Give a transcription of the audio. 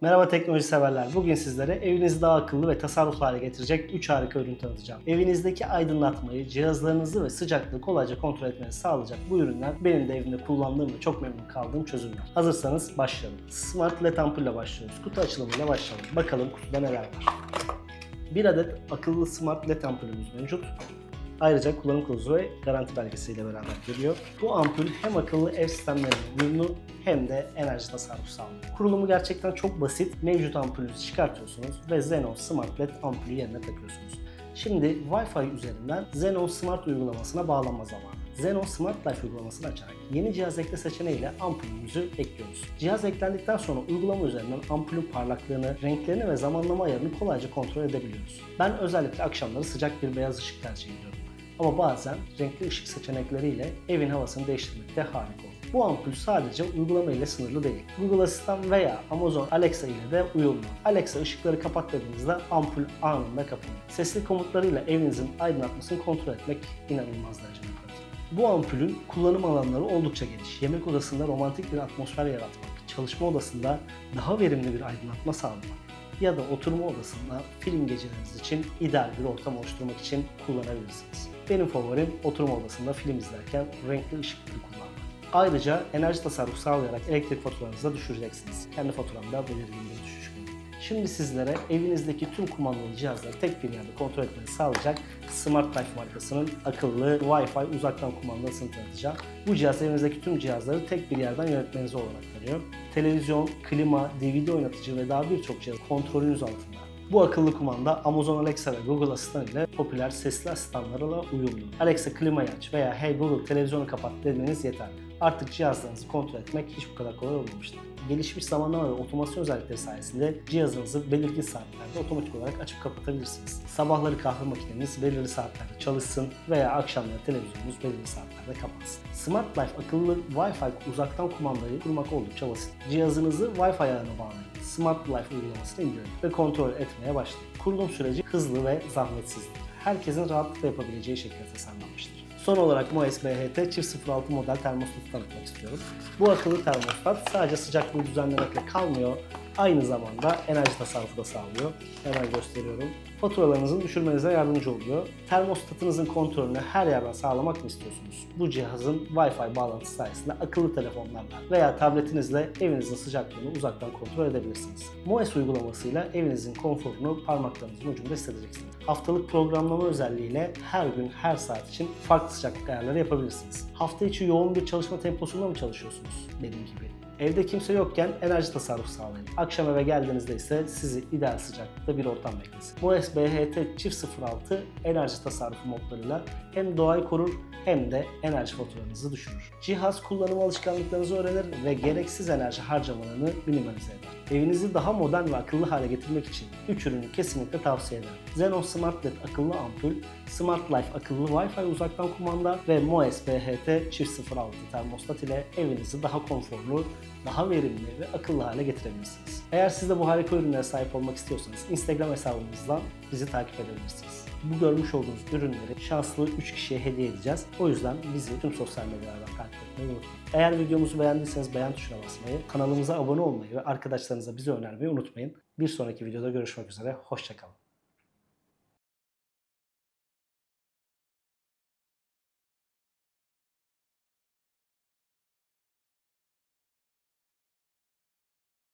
Merhaba teknoloji severler. Bugün sizlere evinizi daha akıllı ve tasarruflu hale getirecek 3 harika ürün tanıtacağım. Evinizdeki aydınlatmayı, cihazlarınızı ve sıcaklığı kolayca kontrol etmenizi sağlayacak bu ürünler benim de evimde kullandığım ve çok memnun kaldığım çözümler. Hazırsanız başlayalım. Smart LED ampulle başlıyoruz. Kutu açılımıyla başlayalım. Bakalım kutuda neler var. Bir adet akıllı smart LED ampulümüz mevcut. Ayrıca kullanım kılavuzu ve garanti belgesiyle beraber geliyor. Bu ampul hem akıllı ev sistemlerine uyumlu hem de enerji tasarrufu sağlıyor. Kurulumu gerçekten çok basit. Mevcut ampulünüzü çıkartıyorsunuz ve Xenon Smart LED ampulü yerine takıyorsunuz. Şimdi Wi-Fi üzerinden Xenon Smart uygulamasına bağlanma zamanı. Xenon Smart Life uygulamasını açarak yeni cihaz ekle seçeneğiyle ampulümüzü ekliyoruz. Cihaz eklendikten sonra uygulama üzerinden ampulün parlaklığını, renklerini ve zamanlama ayarını kolayca kontrol edebiliyoruz. Ben özellikle akşamları sıcak bir beyaz ışık tercih ediyorum. Ama bazen renkli ışık seçenekleriyle evin havasını değiştirmek de harika olur. Bu ampul sadece uygulama ile sınırlı değil. Google Asistan veya Amazon Alexa ile de uyumlu. Alexa ışıkları kapat dediğinizde ampul anında kapanıyor. Sesli komutlarıyla evinizin aydınlatmasını kontrol etmek inanılmaz derecede pratik. Bu ampulün kullanım alanları oldukça geniş. Yemek odasında romantik bir atmosfer yaratmak, çalışma odasında daha verimli bir aydınlatma sağlamak ya da oturma odasında film geceleriniz için ideal bir ortam oluşturmak için kullanabilirsiniz. Benim favorim oturma odasında film izlerken renkli ışıkları kullanmak. Ayrıca enerji tasarrufu sağlayarak elektrik faturanızı da düşüreceksiniz. Kendi faturamda belirgin bir düşüş görüyorum. Şimdi sizlere evinizdeki tüm kumandalı cihazları tek bir yerde kontrol etmenizi sağlayacak Smart Life markasının akıllı Wi-Fi uzaktan kumandasını tanıtacağım. Bu cihaz evinizdeki tüm cihazları tek bir yerden yönetmenize olanak veriyor. Televizyon, klima, DVD oynatıcı ve daha birçok cihaz kontrolünüz altında. Bu akıllı kumanda Amazon Alexa ve Google Asistan ile popüler sesli asistanlarla uyumlu. Alexa klimayı aç veya Hey Google televizyonu kapat demeniz yeterli. Artık cihazlarınızı kontrol etmek hiç bu kadar kolay olmamıştır. Gelişmiş zamanlama ve otomasyon özellikleri sayesinde cihazınızı belirgin saatlerde otomatik olarak açıp kapatabilirsiniz. Sabahları kahve makineniz belirli saatlerde çalışsın veya akşamları televizyonunuz belirli saatlerde kapansın. Smart Life akıllı Wi-Fi uzaktan kumandayı kurmak oldukça basit. Cihazınızı Wi-Fi ağına bağlayın. Smart Life uygulamasını indirin ve kontrol etmeye başlayın. Kurulum süreci hızlı ve zahmetsizdir. Herkesin rahatlıkla yapabileceği şekilde tasarlanmıştır. Son olarak Moes BHT çift 06 model termostatı tanıtmak istiyorum. Bu akıllı termostat sadece sıcaklığı düzenlemekle kalmıyor, aynı zamanda enerji tasarrufu da sağlıyor. Hemen gösteriyorum. Faturalarınızın düşürmenize yardımcı oluyor. Termostatınızın kontrolünü her yerden sağlamak mı istiyorsunuz? Bu cihazın Wi-Fi bağlantısı sayesinde akıllı telefonlarla veya tabletinizle evinizin sıcaklığını uzaktan kontrol edebilirsiniz. Moes uygulamasıyla evinizin konforunu parmaklarınızın ucunda hissedeceksiniz. Haftalık programlama özelliğiyle her gün her saat için farklı sıcaklık ayarları yapabilirsiniz. Hafta içi yoğun bir çalışma temposunda mı çalışıyorsunuz? Benim gibi. Evde kimse yokken enerji tasarrufu sağlayın. Akşam eve geldiğinizde ise sizi ideal sıcaklıkta bir ortam beklesin. Moes BHT çift 06 enerji tasarrufu modlarıyla hem doğayı korur hem de enerji faturanızı düşürür. Cihaz kullanım alışkanlıklarınızı öğrenir ve gereksiz enerji harcamalarını minimalize eder. Evinizi daha modern ve akıllı hale getirmek için 3 ürünü kesinlikle tavsiye ederim. Xenon Smart LED akıllı ampul, Smart Life akıllı Wi-Fi uzaktan kumanda ve Moes BHT çift 06 termostat ile evinizi daha konforlu, daha verimli ve akıllı hale getirebilirsiniz. Eğer siz de bu harika ürünlere sahip olmak istiyorsanız Instagram hesabımızdan bizi takip edebilirsiniz. Bu görmüş olduğunuz ürünleri şanslı 3 kişiye hediye edeceğiz. O yüzden bizi tüm sosyal medyalardan takip etmeyi unutmayın. Eğer videomuzu beğendiyseniz beğen tuşuna basmayı, kanalımıza abone olmayı ve arkadaşlarınıza bizi önermeyi unutmayın. Bir sonraki videoda görüşmek üzere, hoşçakalın.